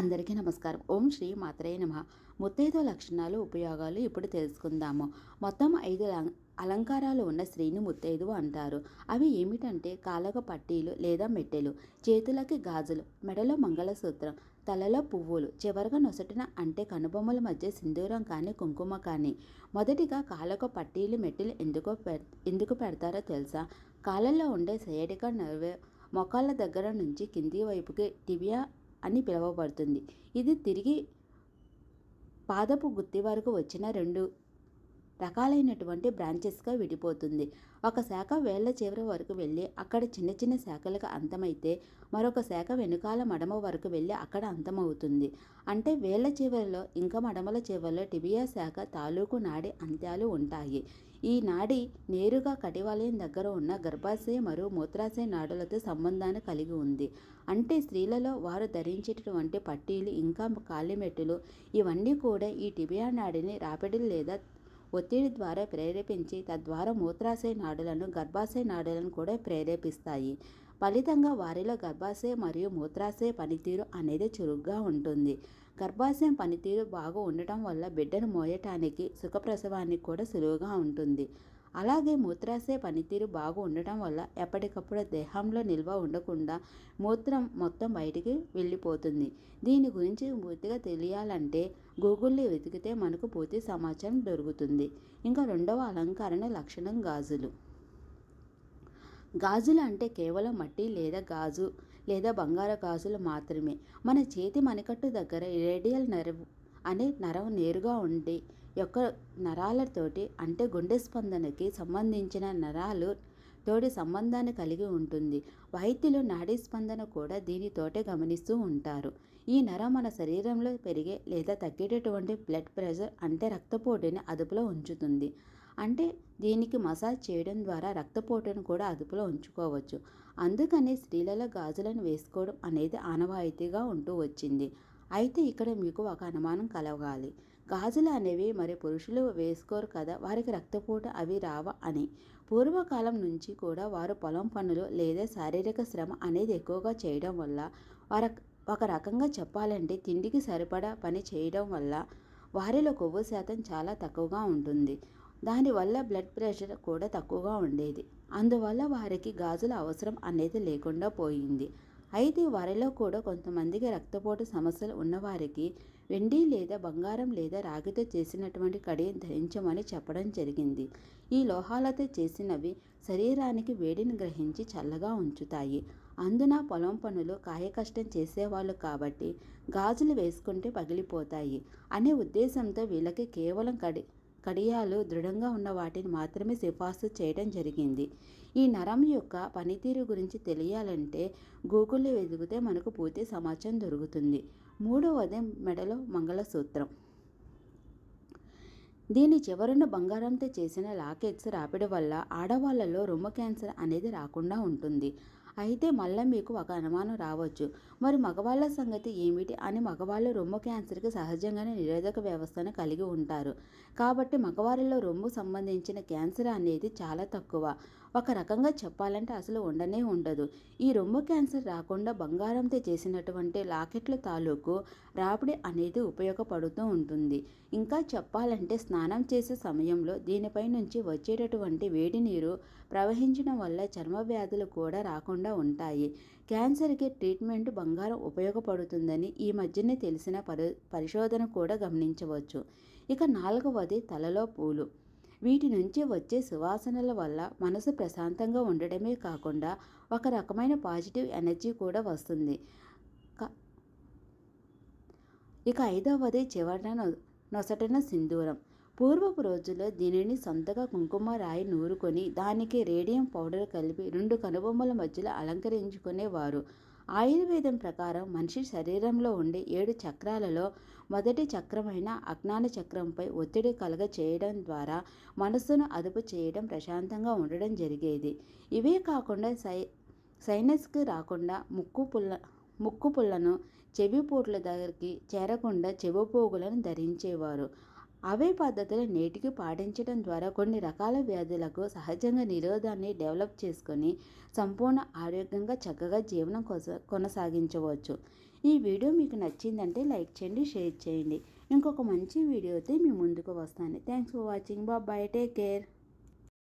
అందరికీ నమస్కారం. ఓం శ్రీ మాత్రే నమ. ముత్తైదు లక్షణాలు ఉపయోగాలు ఇప్పుడు తెలుసుకుందాము. మొత్తం ఐదు అలం- అలంకారాలు ఉన్న స్త్రీని ముత్తైదు అంటారు. అవి ఏమిటంటే కాళ్ళకు పట్టీలు లేదా మెట్టెలు చేతులకి గాజులు మెడలో మంగళసూత్రం తలలో పువ్వులు చివరగా నొసటిన అంటే కనుబొమ్మల మధ్య సింధూరం కానీ కుంకుమ కానీ. మొదటిగా కాళ్ళకు పట్టీలు మెట్టెలు ఎందుకో పె- ఎందుకు పెడతారో తెలుసా? కాళ్ళల్లో ఉండే సయటిక నర్వ్ మొక్కళ్ళ దగ్గర నుంచి కింది వైపుకి టిబియా అని పిలువబడుతుంది. ఇది తిరిగి పాదపు గుత్తి వరకు వచ్చిన రెండు రకాలైనటువంటి బ్రాంచెస్గా విడిపోతుంది. ఒక శాఖ వేళ్ళ చివరి వరకు వెళ్ళి అక్కడ చిన్న చిన్న శాఖలకు అంతమైతే మరొక శాఖ వెనుకాల మడమ వరకు వెళ్ళి అక్కడ అంతమవుతుంది. అంటే వేళ్ళ చివరిలో ఇంకా మడమల చివరిలో టిబియా శాఖ తాలూకు నాడి అంత్యాలు ఉంటాయి. ఈ నాడి నేరుగా కటివాలయం దగ్గర ఉన్న గర్భాశయ మరియు మూత్రాశయ నాడులతో సంబంధాన్ని కలిగి ఉంది. అంటే స్త్రీలలో వారు ధరించేటటువంటి పట్టీలు ఇంకా కాలిమెట్టులు ఇవన్నీ కూడా ఈ టిబియా నాడిని రాపిడి లేదా ఒత్తిడి ద్వారా ప్రేరేపించి తద్వారా మూత్రాశయ నాడులను గర్భాశయ నాడులను కూడా ప్రేరేపిస్తాయి. ఫలితంగా వారిలో గర్భాశయ మరియు మూత్రాశయ పనితీరు అనేది చురుగ్గా ఉంటుంది. గర్భాశయం పనితీరు బాగా ఉండటం వల్ల బిడ్డను మోయటానికి సుఖప్రసవానికి కూడా సులువుగా ఉంటుంది. అలాగే మూత్రాశయ పనితీరు బాగా ఉండటం వల్ల ఎప్పటికప్పుడు దేహంలో నిల్వ ఉండకుండా మూత్రం మొత్తం బయటికి వెళ్ళిపోతుంది. దీని గురించి పూర్తిగా తెలియాలంటే గూగుల్లో వెతికితే మనకు పూర్తి సమాచారం దొరుకుతుంది. ఇంకా రెండవ అలంకరణ లక్షణం గాజులు. గాజులు అంటే కేవలం మట్టి లేదా గాజు లేదా బంగారు గాజులు మాత్రమే. మన చేతి మణికట్టు దగ్గర రేడియల్ నర్వ్ అనే నరం నేరుగా ఉండి యొక్క నరాలతోటి అంటే గుండె స్పందనకి సంబంధించిన నరాలు తోటి సంబంధాన్ని కలిగి ఉంటుంది. వైద్యులు నాడీ స్పందన కూడా దీనితోటే గమనిస్తూ ఉంటారు. ఈ నరం మన శరీరంలో పెరిగే లేదా తగ్గేటటువంటి బ్లడ్ ప్రెషర్ అంటే రక్తపోటుని అదుపులో ఉంచుతుంది. అంటే దీనికి మసాజ్ చేయడం ద్వారా రక్తపోటును కూడా అదుపులో ఉంచుకోవచ్చు. అందుకనే స్త్రీలలో గాజులను వేసుకోవడం అనేది ఆనవాయితీగా ఉంటూ వచ్చింది. అయితే ఇక్కడ మీకు ఒక అనుమానం కలగాలి. గాజులు అనేవి మరి పురుషులు వేసుకోరు కదా వారికి రక్తపోటు అవి రావా అని. పూర్వకాలం నుంచి కూడా వారు పొలం పనులు లేదా శారీరక శ్రమ అనేది ఎక్కువగా చేయడం వల్ల వార ఒక రకంగా చెప్పాలంటే తిండికి సరిపడా పని చేయడం వల్ల వారిలో కొవ్వు శాతం చాలా తక్కువగా ఉంటుంది. దానివల్ల బ్లడ్ ప్రెషర్ కూడా తక్కువగా ఉండేది. అందువల్ల వారికి గాజుల అవసరం అనేది లేకుండా పోయింది. అయితే వారిలో కూడా కొంతమందికి రక్తపోటు సమస్యలు ఉన్నవారికి వెండి లేదా బంగారం లేదా రాగితో చేసినటువంటి కడియం ధరించమని చెప్పడం జరిగింది. ఈ లోహాలతో చేసినవి శరీరానికి వేడిని గ్రహించి చల్లగా ఉంచుతాయి. అందున పొలం పనులు కాయకష్టం చేసేవాళ్ళు కాబట్టి గాజులు వేసుకుంటే పగిలిపోతాయి అనే ఉద్దేశంతో వీళ్ళకి కేవలం కడి కడియాలు దృఢంగా ఉన్న వాటిని మాత్రమే సిఫార్సు చేయడం జరిగింది. ఈ నరం యొక్క పనితీరు గురించి తెలియాలంటే గూగుల్లో వెతికితే మనకు పూర్తి సమాచారం దొరుకుతుంది. మూడవది మెడలో మంగళసూత్రం. దీని చివరన బంగారంతో చేసిన లాకెట్స్ రాపిడి వల్ల ఆడవాళ్ళలో రొమ్ము క్యాన్సర్ అనేది రాకుండా ఉంటుంది. అయితే మళ్ళీ మీకు ఒక అనుమానం రావచ్చు. మరి మగవాళ్ళ సంగతి ఏమిటి? అని మగవాళ్ళు రొమ్ము క్యాన్సర్కి సహజంగానే నిరోధక వ్యవస్థను కలిగి ఉంటారు. కాబట్టి మగవారిలో రొమ్ము సంబంధించిన క్యాన్సర్ అనేది చాలా తక్కువ. ఒక రకంగా చెప్పాలంటే అసలు ఉండనే ఉండదు. ఈ రొమ్ము క్యాన్సర్ రాకుండా బంగారంతో చేసినటువంటి లాకెట్ల తాలూకు రాపిడి అనేది ఉపయోగపడుతూ ఉంటుంది. ఇంకా చెప్పాలంటే స్నానం చేసే సమయంలో దీనిపై నుంచి వచ్చేటటువంటి వేడి నీరు ప్రవహించడం వల్ల చర్మ వ్యాధులు కూడా రాకుండా ఉంటాయి. క్యాన్సర్కి ట్రీట్మెంట్ బంగారం ఉపయోగపడుతుందని ఈ మధ్యనే తెలిసిన పరి పరిశోధన కూడా గమనించవచ్చు. ఇక నాలుగవది తలలో పూలు. వీటి నుంచి వచ్చే సువాసనల వల్ల మనసు ప్రశాంతంగా ఉండడమే కాకుండా ఒక రకమైన పాజిటివ్ ఎనర్జీ కూడా వస్తుంది. ఇక ఐదవది చివరన నొసటన సింధూరం. పూర్వపు రోజుల్లో దీనిని సొంతగా కుంకుమ రాయి నూరుకొని దానికి రేడియం పౌడర్ కలిపి రెండు కనుబొమ్మల మధ్యలో అలంకరించుకునేవారు. ఆయుర్వేదం ప్రకారం మనిషి శరీరంలో ఉండే ఏడు చక్రాలలో మొదటి చక్రమైన అజ్ఞాన చక్రంపై ఒత్తిడి కలగ చేయడం ద్వారా మనస్సును అదుపు చేయడం ప్రశాంతంగా ఉండడం జరిగేది. ఇవే కాకుండా సై సైనస్కి రాకుండా ముక్కు పుల్ల ముక్కు పుల్లను చెవి పోట్ల దగ్గరికి చేరకుండా చెవిపోగులను ధరించేవారు. అవే పద్ధతులు నేటికి పాటించడం ద్వారా కొన్ని రకాల వ్యాధులకు సహజంగా నిరోధాన్ని డెవలప్ చేసుకొని సంపూర్ణ ఆరోగ్యంగా చక్కగా జీవనం కొస కొనసాగించవచ్చు. ఈ వీడియో మీకు నచ్చిందంటే లైక్ చేయండి షేర్ చేయండి. ఇంకొక మంచి వీడియోతో మీ ముందుకు వస్తాను. Thanks for watching. Bye take care.